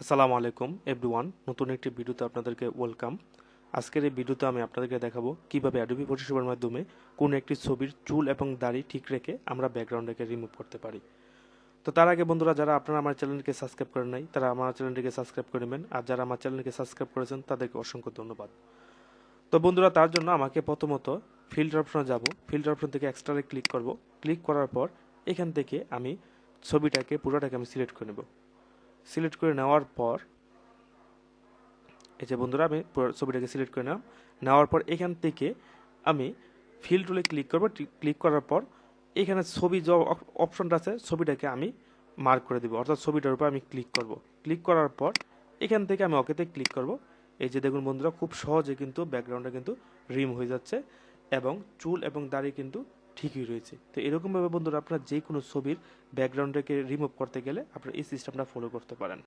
আসসালামু আলাইকুম এভরিওয়ান নতুন একটি ভিডিওতে আপনাদেরকে ওয়েলকাম আজকের এই ভিডিওতে আমি আপনাদেরকে দেখাবো কীভাবে অ্যাডোবি ফটোশপের মাধ্যমে কোন একটি ছবির চুল এবং দাড়ি ঠিক রেখে আমরা ব্যাকগ্রাউন্ডটাকে রিমুভ করতে পারি। তো তার আগে বন্ধুরা, যারা আপনারা আমার চ্যানেলকে সাবস্ক্রাইব করেন নাই, তারা আমার চ্যানেলটিকে সাবস্ক্রাইব করে নেবেন। আর যারা আমার চ্যানেলকে সাবস্ক্রাইব করেছেন, তাদেরকে অসংখ্য ধন্যবাদ। তো বন্ধুরা, তার জন্য আমাকে প্রথমত ফিল্টার অপশনে যাব। ফিল্টার অপশন থেকে এক্সট্রাতে ক্লিক করব। ক্লিক করার পর এখান থেকে আমি ছবিটাকে, পুরোটাকে আমি সিলেক্ট করে নেব। সিলেক্ট করে নেওয়ার পর, এই যে বন্ধুরা, আমি ছবিটাকে সিলেক্ট করে নিলাম। নেওয়ার পর এখান থেকে আমি ফিল টুলে ক্লিক করব। ক্লিক করার পর এখানে ছবি যে অপশনটা আছে, ছবিটাকে আমি মার্ক করে দিব। অর্থাৎ ছবিটার উপর আমি ক্লিক করব। ক্লিক করার পর এখান থেকে আমি ওকেতে ক্লিক করব। এই যে দেখুন বন্ধুরা, খুব সহজে কিন্তু ব্যাকগ্রাউন্ডটা কিন্তু রিম হয়ে যাচ্ছে এবং চুল এবং দাড়ি কিন্তু ঠিকই রয়েছে। তো এরকমভাবে বন্ধুরা আপনারা যে কোনো ছবির ব্যাকগ্রাউন্ডটাকে রিমুভ করতে গেলে আপনারা এই সিস্টেমটা ফলো করতে পারেন।